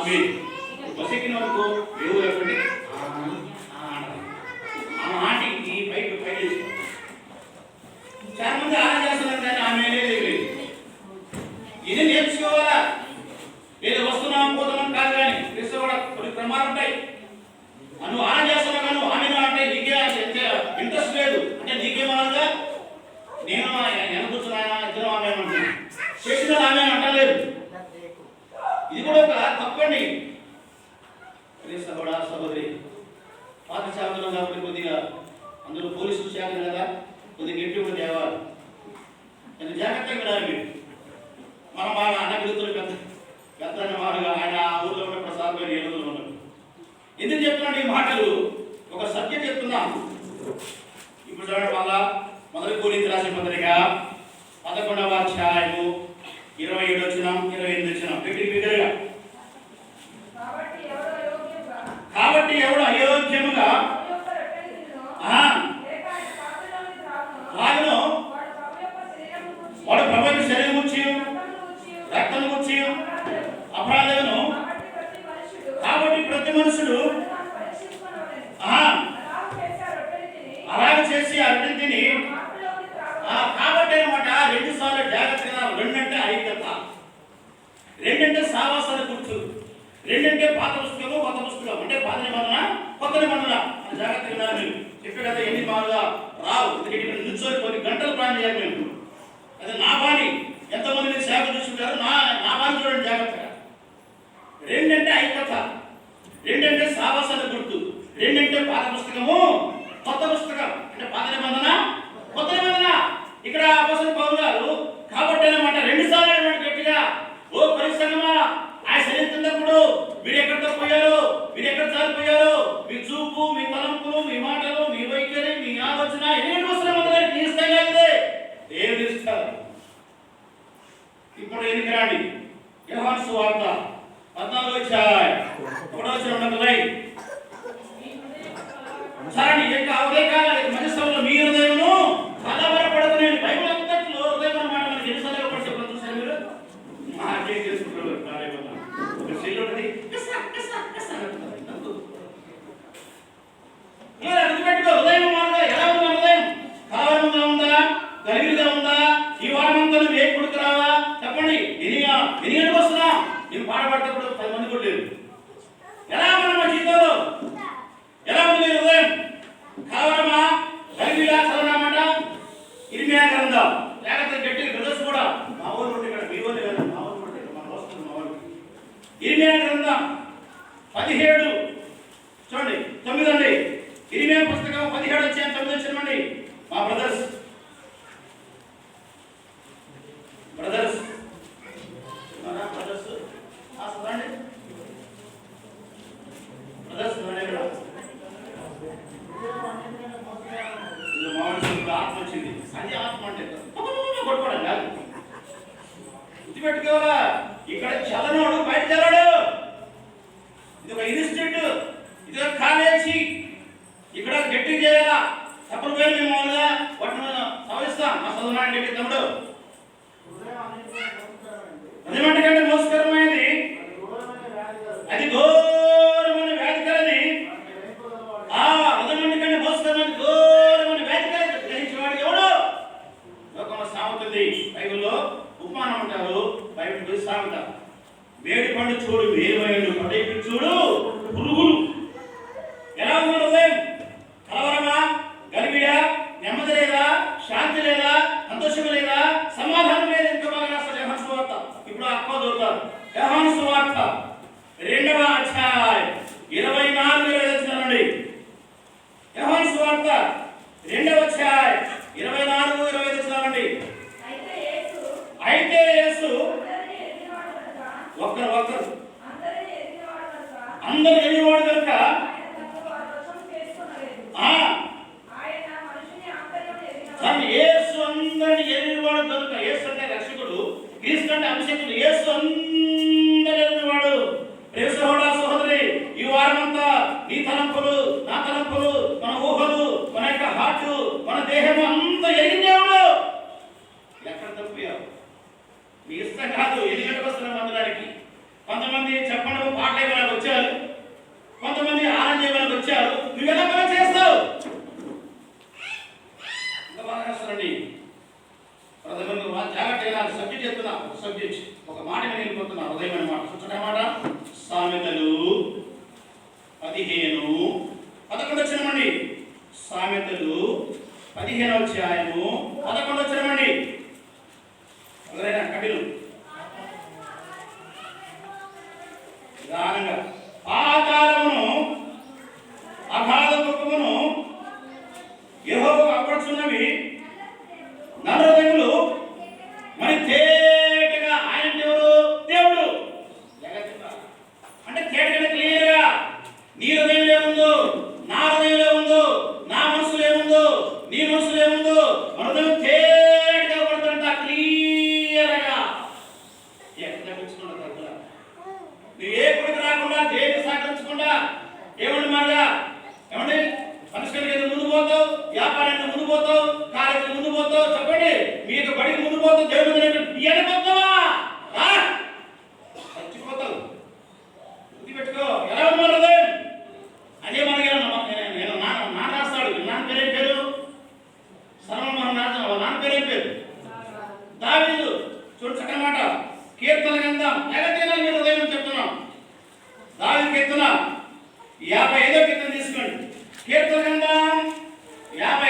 आगे बसेगी ना उनको అందులో పోలీసులు శాఖలు కదా కొద్దిగా గట్టి కూడా తేవాలి నేను జాగ్రత్తగా వినాలి మీరు. మనం బాగా అన్న పిలుతులు పెద్ద పెద్ద వారుగా ఆయన ఆ ఊర్లో ఉన్న ప్రసాద్ గారు ఏడుగులో ఉన్నారు. ఎందుకు చెప్తున్నాను ఈ మాటలు? ఒక సబ్జెక్ట్ చెప్తున్నాను. ఇప్పుడు చూడండి మళ్ళా మొదటి కోరింత రాసిన పత్రిక పదకొండవ అధ్యాయము ఇరవై ఏడు అతను రక్తం అపరాధను కాబట్టి ప్రతి మనుషుడు అలాగ చేసి ఆ తిని, అర్థం తిని కాబట్టి అనమాట రెండు సార్లు జాగ్రత్తగా రెండంటే ఐక్యత. రెండంటే సావాసాల గుర్తు రెండంటే పాత పుస్తకము కొత్త పుస్తకం అంటే పాత నిబంధన కొత్త నిబంధన. జాగ్రత్తగా వినాలి చెప్పే కదా ఎన్ని బాగా రావు. నిల్చొని కొన్ని గంటలు ప్లాన్ చేయాలి మేము. అది నా బాణి. ఎంతమంది మీరు సేవ చూసుకుంటారు. నా నా చూడండి జాగ్రత్తగా రెండంటే ఐక్యత రెండంటే సావాసాల గుర్తు రెండంటే పాత పుస్తకము కొత్త పుస్తకం. అంటే పాత నిబంధన కొత్త నిబంధన. ఇక్కడ అపసలు పౌరు గారు కాబట్టి అనమాట రెండు సార్లు అన్నమాట గట్టిగా ఓ పరిశ్రమా ఆ చరిత్రప్పుడు మీరు ఎక్కడ పోయారు? మీరు ఎక్కడ జారిపోయారు? మీ చూపు మీ తలంపులు మీ మాటలు మీ వైఖరి మీ ఆలోచన పద్నాలుగు వచ్చాయి. ఒకటో వచ్చిన సరే ఏం కావదే కావాలి మనసులో మీ హృదయమును కలవరపడకనేది బైబిల్ అంతట్లో హృదయం అన్నమాట మనకి మీరు కార్యక్రమం ఒక శైలి ఉంటుంది కస, కస, కస అంటున్నారు. ఎందుకు? మీరు అదుపు పెట్టుకో హృదయం మారుగా ఎలా ఉంది మన హృదయం కలవరంగా ఉందా గలిగిరిగా ఉందా ఈ వారం అంతా నువ్వు ఏ కొడుకు రావా చెప్పండి ఎనిగా ఎనిగంటకు వస్తున్నా నేను పాడబడేటప్పుడు పది మంది కూడా లేరు ఎలా ఉంది మన జీవితంలో ఎలా ఉంది మీ హృదయం కలవరమా గలిగిరిగా చదవనమాట ఇరిమియా గ్రంథం లేకపోతే గట్టి బ్రదర్స్ కూడా మా ఊరు ఉంటే ఇక్కడ మీ ఊరు కదా మా ఊరు ఉంటే మన వస్తుంది మా ఊరు ఇరిమియా గ్రంథం పదిహేడు. చూడండి తొమ్మిది అండి. ఇరిమియా పుస్తకం పదిహేడు వచ్చాయి తొమ్మిది వచ్చినమండి మా బ్రదర్స్ ఉన్నారా బ్రదర్స్ ఆ, చూడండి బ్రదర్స్ ఉన్నారా ఇక్కడ? ఇది మామిడి చెట్టులో ఆత్మ వచ్చింది అది ఆత్మ అంటే కొట్టుకోవడం కాదు గుర్తుపెట్టుకోవాలా ఇక్కడ చలనోడు బయట చల్లడు ఇది ఒక ఇన్స్టిట్యూట్ ఇది ఒక కాలేజీ ఇక్కడ గట్టి చేయాలా తప్పుడు పేరు మేము మామూలుగా వాటిని సవరిస్తాం మా చదువునాడు గట్టి తమ్ముడు అదేమంటే కంటే మోసకరమైనది అది ఘోరమైన వ్యాధి కలది ఆ అదమంటే కంటే మోసకరమైన ఘోరమైన వ్యాధి కలది గ్రహించేవాడు ఎవడు ఉంటుంది బైబిల్లో ఉపమానం అంటారు బయట చూస్తా ఉంటారు వేడి పండు చూడు వేరు పండు చూడు పురుగులు. పరిస్థితులు అంటే అభిషేకుడు యేసు అందరి ఎదిరివాడు ప్రియ సహోదరా సహోదరి ఈ వారమంతా నీ తలంపులు నా తలంపులు మన ఊహలు మన యొక్క హార్ట్ మన దేహం అంతా ఎరిగిన దేవుడు. ఎక్కడ తప్పియావు నీ ఇష్టం కాదు. ఎన్ని గంటలకు వస్తున్నాం మందిరానికి? కొంతమంది చెప్పడం పాటలు వచ్చారు? కొంతమంది ఆరు సబ్జెక్ట్ చెప్తున్నా సబ్జెక్ట్ ఒక మాట వెళ్ళిపోతున్నా ఉదయం అనమాట చూచట మాట సామెతలు పదిహేను. పదకొండు వచ్చినమండి సామెతలు పదిహేను అధ్యాయము పదకొండు వచ్చినమండి ఎవరైనా కఠినం నిదానంగా. దుఃఖమును ఏహో అప్పడుచున్నవి నువ్వు ఏ కొడుకు రాకుండా దేనికి సహకరించకుండా ఏమండి మరగా ఏమండి? మనుషులకి ఎందుకు ముందు పోతావు వ్యాపారానికి ముందు పోతావు కాలేజీ ముందు పోతావు చెప్పండి మీ యొక్క బడికి ముందు పోతావు దేవుడు దేవుని పోతావా? చచ్చిపోతావు. బుద్ధి పెట్టుకో. ఎలా ఉండదు అదే మనకి నేను నాన్న రాస్తాడు. నాన్న పేరేం పేరు? సర్వమోహన్ రాజు వాళ్ళ నాన్న పేరేం పేరు? దావీదు. చూడు చక్కని మాట. కీర్తన గ్రంథం ఎగటైనా మీరు ఉదయం చెప్తున్నాం. దాని కీర్తన యాభై ఐదో కీర్తన తీసుకోండి. కీర్తన గ్రంథం యాభై